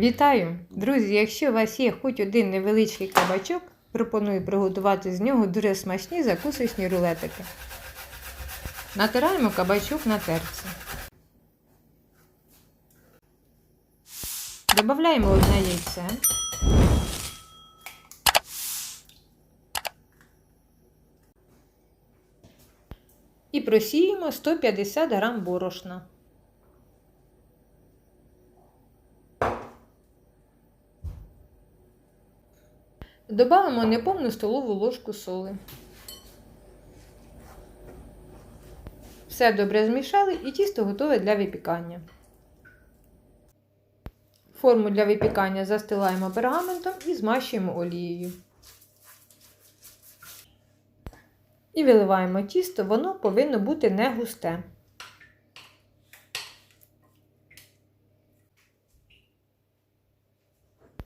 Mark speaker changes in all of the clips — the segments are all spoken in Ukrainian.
Speaker 1: Вітаю! Друзі! Якщо у вас є хоч один невеличкий кабачок, пропоную приготувати з нього дуже смачні закусочні рулетики. Натираємо кабачок на терці. Додаємо одне яйце. І просіємо 150 г борошна. Добавимо неповну столову ложку соли. Все добре змішали і тісто готове для випікання. Форму для випікання застилаємо пергаментом і змащуємо олією. І виливаємо тісто, воно повинно бути не густе.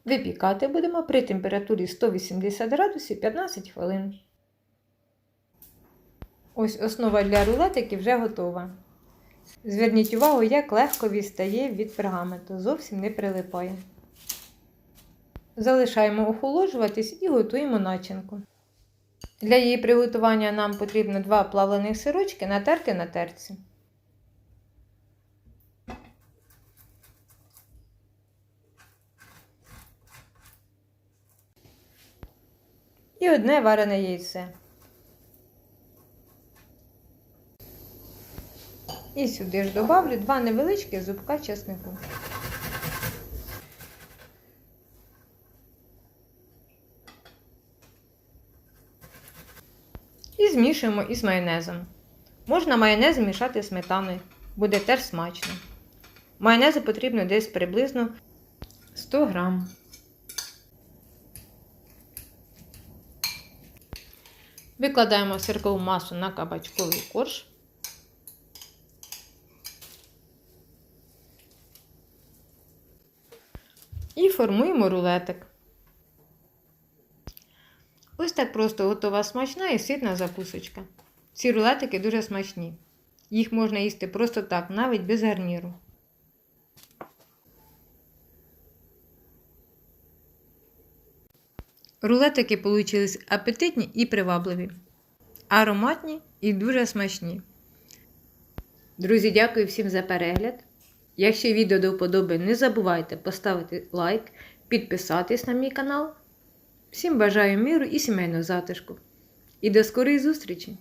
Speaker 1: Випікати будемо при температурі 180 градусів 15 хвилин. Ось основа для рулетики вже готова. Зверніть увагу, як легко відстає від пергаменту, зовсім не прилипає. Залишаємо охолоджуватись і готуємо начинку. Для її приготування нам потрібно 2 плавлених сирочки натерти на терці. І одне варене яйце. І сюди ж добавлю два невеличкі зубка чеснику. І змішуємо із майонезом. Можна майонез змішати сметаною, буде теж смачно. Майонезу потрібно десь приблизно 100 грам. Викладаємо сиркову масу на кабачковий корж. І формуємо рулетик. Ось так просто готова смачна і ситна закусочка. Ці рулетики дуже смачні. Їх можна їсти просто так, навіть без гарніру. Рулетики получились апетитні і привабливі, ароматні і дуже смачні. Друзі, дякую всім за перегляд. Якщо відео до вподоби, не забувайте поставити лайк, підписатись на мій канал. Всім бажаю миру і сімейного затишку. І до скорої зустрічі!